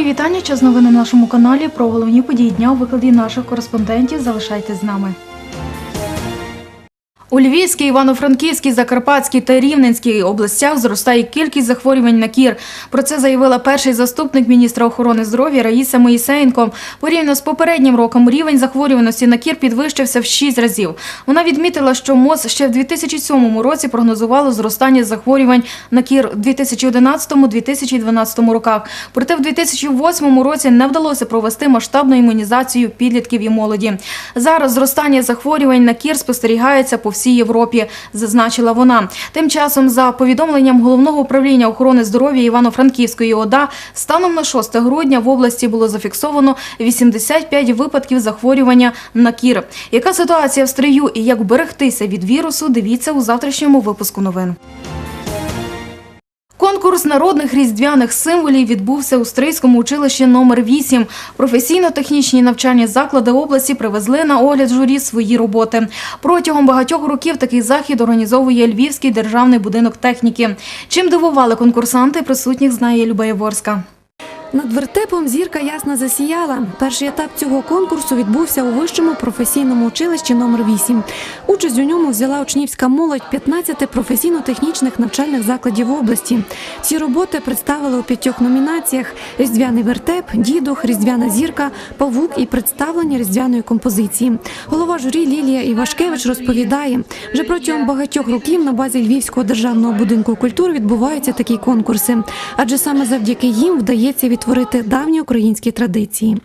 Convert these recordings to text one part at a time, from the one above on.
Мої вітання. Час новини на нашому каналі про головні події дня у викладі наших кореспондентів. Залишайтесь з нами. У Львівській, Івано-Франківській, Закарпатській та Рівненській областях зростає кількість захворювань на кір. Про це заявила перший заступник міністра охорони здоров'я Раїса Моїсеєнко. Порівняно з попереднім роком рівень захворюваності на кір підвищився в 6 разів. Вона відмітила, що МОЗ ще в 2007 році прогнозувало зростання захворювань на кір у 2011-2012 роках. Проте в 2008 році не вдалося провести масштабну імунізацію підлітків і молоді. Зараз зростання захворювань на кір спостерігається по всій Європі, зазначила вона. Тим часом, за повідомленням головного управління охорони здоров'я Івано-Франківської ОДА, станом на 6 грудня в області було зафіксовано 85 випадків захворювання на кір. Яка ситуація в стрию і як берегтися від вірусу? Дивіться у завтрашньому випуску новин. Конкурс народних різдвяних символів відбувся у Стрийському училищі номер 8 Професійно-технічні навчальні заклади області привезли на огляд журі свої роботи. Протягом багатьох років такий захід організовує Львівський державний будинок техніки. Чим дивували конкурсанти, присутніх знає Люба Яворська. Над вертепом зірка ясно засіяла. Перший етап цього конкурсу відбувся у вищому професійному училищі номер 8 Участь у ньому взяла учнівська молодь 15 професійно-технічних навчальних закладів області. Всі роботи представили у п'ятьох номінаціях: різдвяний вертеп, дідух, різдвяна зірка, павук і представлення різдвяної композиції. Голова журі Лілія Івашкевич розповідає, вже протягом багатьох років на базі Львівського державного будинку культури відбуваються такі конкурси, адже саме завдяки їм вдається відтворити давні українські традиції.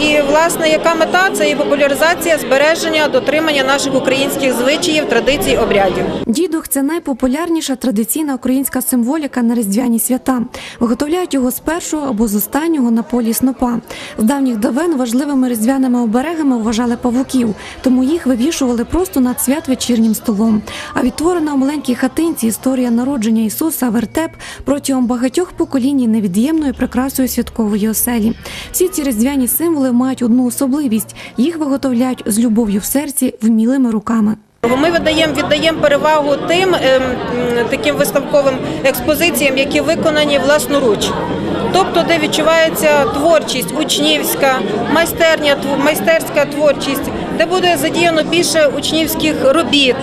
І власне яка мета це і популяризація збереження, дотримання наших українських звичаїв, традицій, обрядів. Дідух це найпопулярніша традиційна українська символіка на різдвяні свята. Виготовляють його з першого або з останнього на полі снопа. З давніх давен важливими різдвяними оберегами вважали павуків, тому їх вивішували просто над святвечірнім столом. А відтворена у маленькій хатинці історія народження Ісуса вертеп протягом багатьох поколінь невід'ємною прикрасою святкової оселі. Всі ці різдвяні символи мають одну особливість: їх виготовляють з любов'ю в серці, вмілими руками. Ми видаємо віддаємо перевагу тим ем, таким виставковим експозиціям, які виконані власноруч. Тобто, де відчувається творчість, учнівська, майстерня, майстерська творчість, де буде задіяно більше учнівських робіт,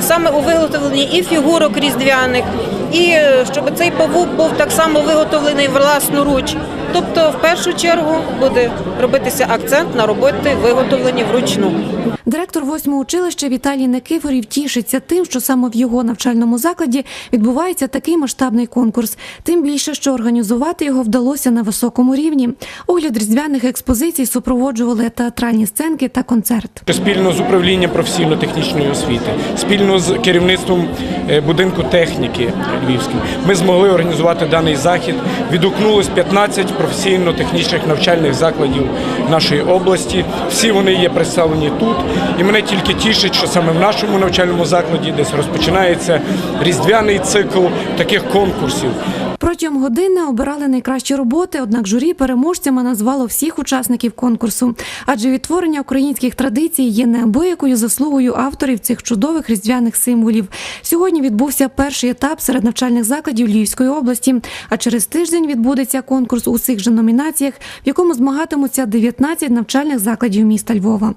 саме у виготовленні і фігурок різдвяних, і е, щоб цей павук був так само виготовлений власноруч. Тобто, в першу чергу буде робитися акцент на роботи, виготовлені вручну. Директор восьмого училища Віталій Никифорів тішиться тим, що саме в його навчальному закладі відбувається такий масштабний конкурс. Тим більше, що організувати його вдалося на високому рівні. Огляд різдвяних експозицій супроводжували театральні сценки та концерт. Спільно з управлінням професійно-технічної освіти, спільно з керівництвом е, будинку техніки Львівським, ми змогли організувати даний захід. Відгукнулось 15 професійно-технічних навчальних закладів нашої області. Всі вони є представлені тут. І мене тільки тішить, що саме в нашому навчальному закладі десь розпочинається різдвяний цикл таких конкурсів. Протягом години обирали найкращі роботи, однак журі переможцями назвало всіх учасників конкурсу. Адже відтворення українських традицій є неабиякою заслугою авторів цих чудових різдвяних символів. Сьогодні відбувся перший етап серед навчальних закладів Львівської області. А через тиждень відбудеться конкурс у цих же номінаціях, в якому змагатимуться 19 навчальних закладів міста Львова.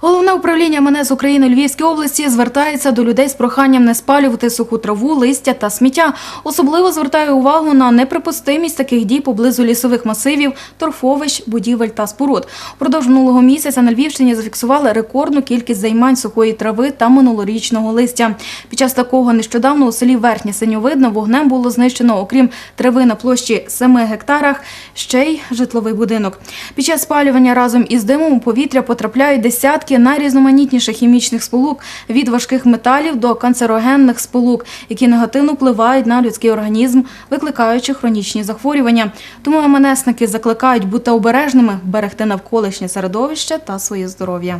Головне управління МНС України Львівській області звертається до людей з проханням не спалювати суху траву, листя та сміття. Особливо звертає увагу на неприпустимість таких дій поблизу лісових масивів, торфовищ, будівель та споруд. Упродовж минулого місяця на Львівщині зафіксували рекордну кількість займань сухої трави та минулорічного листя. Під час такого нещодавно у селі Верхнє Синьовидно вогнем було знищено, окрім трави на площі 7 гектарах, ще й житловий будинок. Під час спалювання разом із димом у повітря потрапляють десятки найрізноманітніших хімічних сполук від важких металів до канцерогенних сполук, які негативно впливають на людський організм, викликаючи хронічні захворювання. Тому МНСники закликають бути обережними, берегти навколишнє середовище та своє здоров'я.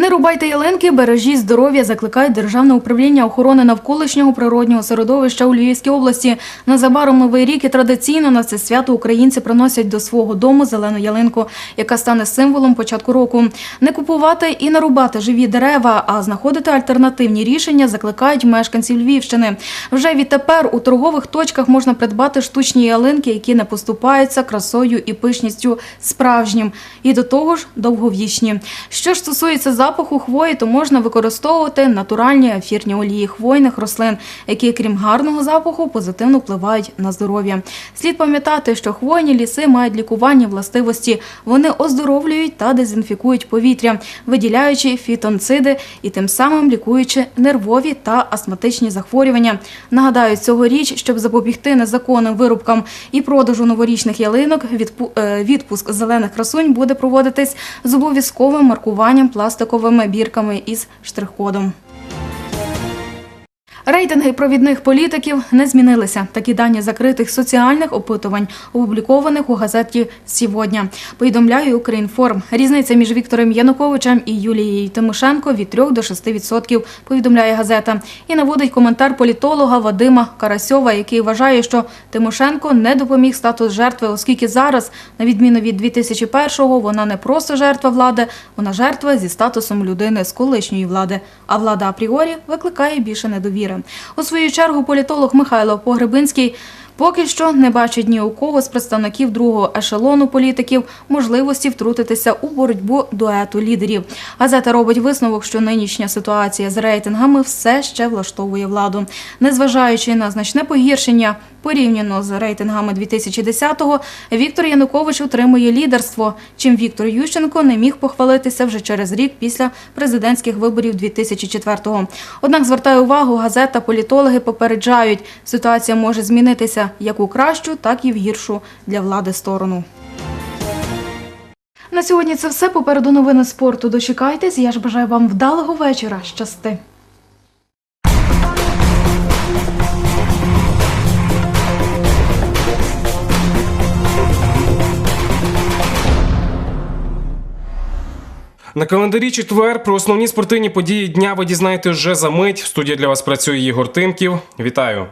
Не рубайте ялинки, бережіть здоров'я, закликають Державне управління охорони навколишнього природнього середовища у Львівській області. Незабаром новий рік і традиційно на це свято українці приносять до свого дому зелену ялинку, яка стане символом початку року. Не купувати і не рубати живі дерева, а знаходити альтернативні рішення закликають мешканців Львівщини. Вже відтепер у торгових точках можна придбати штучні ялинки, які не поступаються красою і пишністю справжнім, і до того ж довговічні. Що ж стосується запаху хвої, то можна використовувати натуральні ефірні олії хвойних рослин, які, крім гарного запаху, позитивно впливають на здоров'я. Слід пам'ятати, що хвойні ліси мають лікувальні властивості. Вони оздоровлюють та дезінфікують повітря, виділяючи фітонциди і тим самим лікуючи нервові та астматичні захворювання. Нагадаю, цьогоріч, щоб запобігти незаконним вирубкам і продажу новорічних ялинок, е, відпуск зелених красунь буде проводитись з обов'язковим маркуванням пластиковими бірками із штрих-кодом. Рейтинги провідних політиків не змінилися. Такі дані закритих соціальних опитувань, опублікованих у газеті «Сьогодні». Повідомляє «Укрінформ». Різниця між Віктором Януковичем і Юлією Тимошенко від 3 до 6 відсотків, повідомляє газета. І наводить коментар політолога Вадима Карасьова, який вважає, що Тимошенко не допоміг статус жертви, оскільки зараз, на відміну від 2001-го, вона не просто жертва влади, вона жертва зі статусом людини з колишньої влади. А влада апріорі викликає більше недовіри. У свою чергу політолог Михайло Погребинський поки що не бачить ні у кого з представників другого ешелону політиків можливості втрутитися у боротьбу дуету лідерів. Газета робить висновок, що нинішня ситуація з рейтингами все ще влаштовує владу. Незважаючи на значне погіршення порівняно з рейтингами 2010-го, Віктор Янукович утримує лідерство, чим Віктор Ющенко не міг похвалитися вже через рік після президентських виборів 2004-го. Однак звертає увагу, газета політологи попереджають, ситуація може змінитися як у кращу, так і в гіршу для влади сторону. На сьогодні це все. Попереду новини спорту. Дочекайтесь. Я ж бажаю вам вдалого вечора. Щасти. На календарі четвер про основні спортивні події дня ви дізнаєтесь вже за мить. В студії для вас працює Ігор Тимків. Вітаю.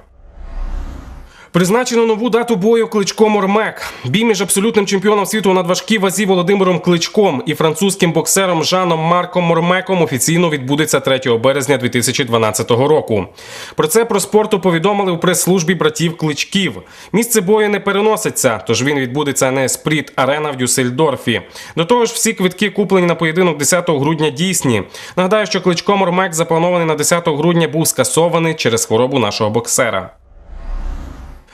Призначено нову дату бою Кличко Мормек. Бій між абсолютним чемпіоном світу у надважкій вазі Володимиром Кличком і французьким боксером Жаном Марком Мормеком офіційно відбудеться 3 березня 2012 року. Про це про спорту повідомили у прес-службі братів Кличків. Місце бою не переноситься, тож він відбудеться на Еспріт Арена в Дюссельдорфі. До того ж, всі квитки куплені на поєдинок 10 грудня дійсні. Нагадаю, що Кличко Мормек запланований на 10 грудня був скасований через хворобу нашого боксера.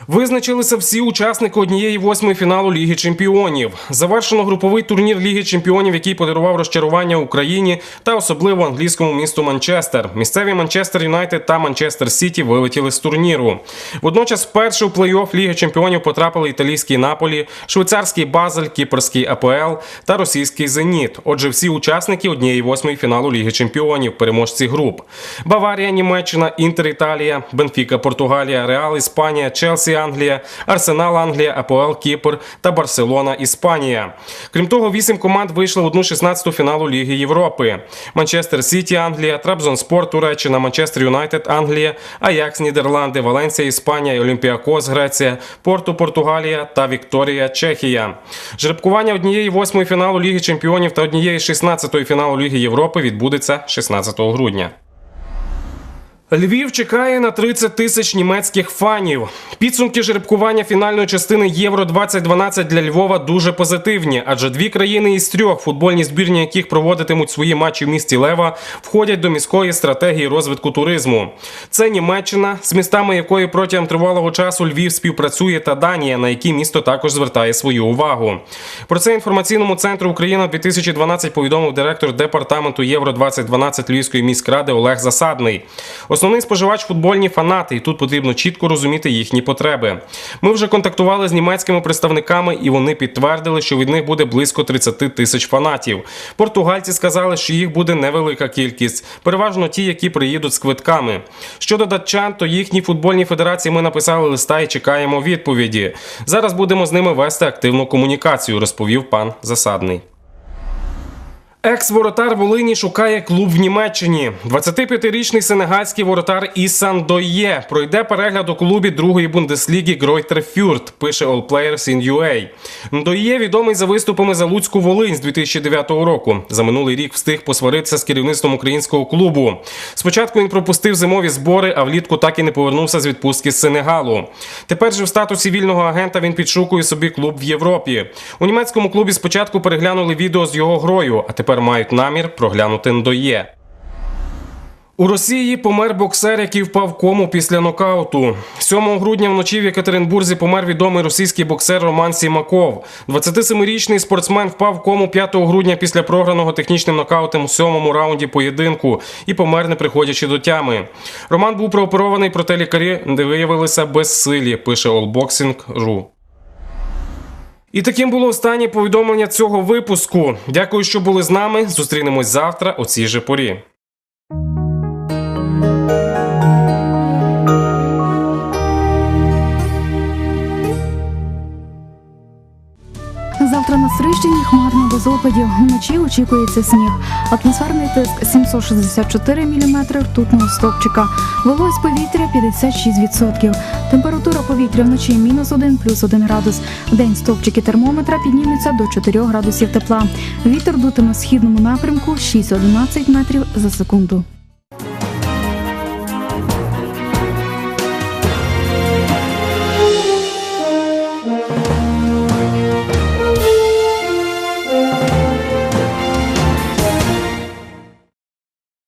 Визначилися всі учасники однієї восьмої фіналу Ліги Чемпіонів. Завершено груповий турнір Ліги Чемпіонів, який подарував розчарування Україні та особливо англійському місту Манчестер. Місцеві Манчестер Юнайтед та Манчестер Сіті вилетіли з турніру. Водночас, вперше у плей-офф Ліги Чемпіонів потрапили італійський Наполі, швейцарський Базель, кіпрський АПЛ та російський Зеніт. Отже, всі учасники однієї восьмої фіналу Ліги Чемпіонів, переможці груп: Баварія, Німеччина, Інтер Італія, Бенфіка, Португалія, Реал, Іспанія, Челсі. Англія, Арсенал Англія, АПЛ Кіпр та Барселона Іспанія. Крім того, вісім команд вийшли в одну 16-ту фіналу Ліги Європи: Манчестер Сіті, Англія, Трабзонспор, Туреччина, Манчестер Юнайтед, Англія, Аякс, Нідерланди, Валенсія, Іспанія, Олімпіакос, Греція, Порту, Португалія та Вікторія, Чехія. Жеребкування однієї восьмої фіналу Ліги Чемпіонів та однієї 16-ї фіналу Ліги Європи відбудеться 16 грудня. Львів чекає на 30 тисяч німецьких фанів. Підсумки жеребкування фінальної частини Євро 2012 для Львова дуже позитивні, адже дві країни із трьох, футбольні збірні яких проводитимуть свої матчі в місті Лева, входять до міської стратегії розвитку туризму. Це Німеччина, з містами якої протягом тривалого часу Львів співпрацює, та Данія, на які місто також звертає свою увагу. Про це інформаційному центру Україна 2012 повідомив директор департаменту Євро 2012 Львівської міськради Олег Засадний. Основний споживач футбольні фанати, і тут потрібно чітко розуміти їхні потреби. Ми вже контактували з німецькими представниками, і вони підтвердили, що від них буде близько 30 тисяч фанатів. Португальці сказали, що їх буде невелика кількість, переважно ті, які приїдуть з квитками. Щодо датчан, то їхній футбольній федерації ми написали листа і чекаємо відповіді. Зараз будемо з ними вести активну комунікацію, розповів пан Засадний. Екс-воротар Волині шукає клуб в Німеччині. 25-річний сенегальський воротар Ісан Дойє пройде перегляд у клубі другої бундесліги Гройтер Фюрт, пише All Players in UA. Дойє відомий за виступами за Луцьку Волинь з 2009 року. За минулий рік встиг посваритися з керівництвом українського клубу. Спочатку він пропустив зимові збори, а влітку так і не повернувся з відпустки з Сенегалу. Тепер же в статусі вільного агента він підшукує собі клуб в Європі. У німецькому клубі спочатку переглянули відео з його грою, а тепер мають намір проглянути Ндоє. У Росії помер боксер, який впав кому після нокауту. 7 грудня вночі в Екатеринбурзі помер відомий російський боксер Роман Сімаков. 27-річний спортсмен впав кому 5 грудня після програного технічним нокаутом у сьомому раунді поєдинку і помер, не приходячи до тями. Роман був прооперований, проте лікарі не виявилися безсилі, пише Allboxing.ru. І таким було останнє повідомлення цього випуску. Дякую, що були з нами. Зустрінемось завтра о цій же порі. Завтра на Стрищині хмарно без опадів. Вночі очікується сніг. Атмосферний тиск 764 мм ртутного стопчика. Вологість повітря 56%. Температура повітря вночі мінус 1 плюс 1 градус. День стовпчики термометра піднімуться до 4 градусів тепла. Вітер дутиме в східному напрямку 6-11 метрів за секунду.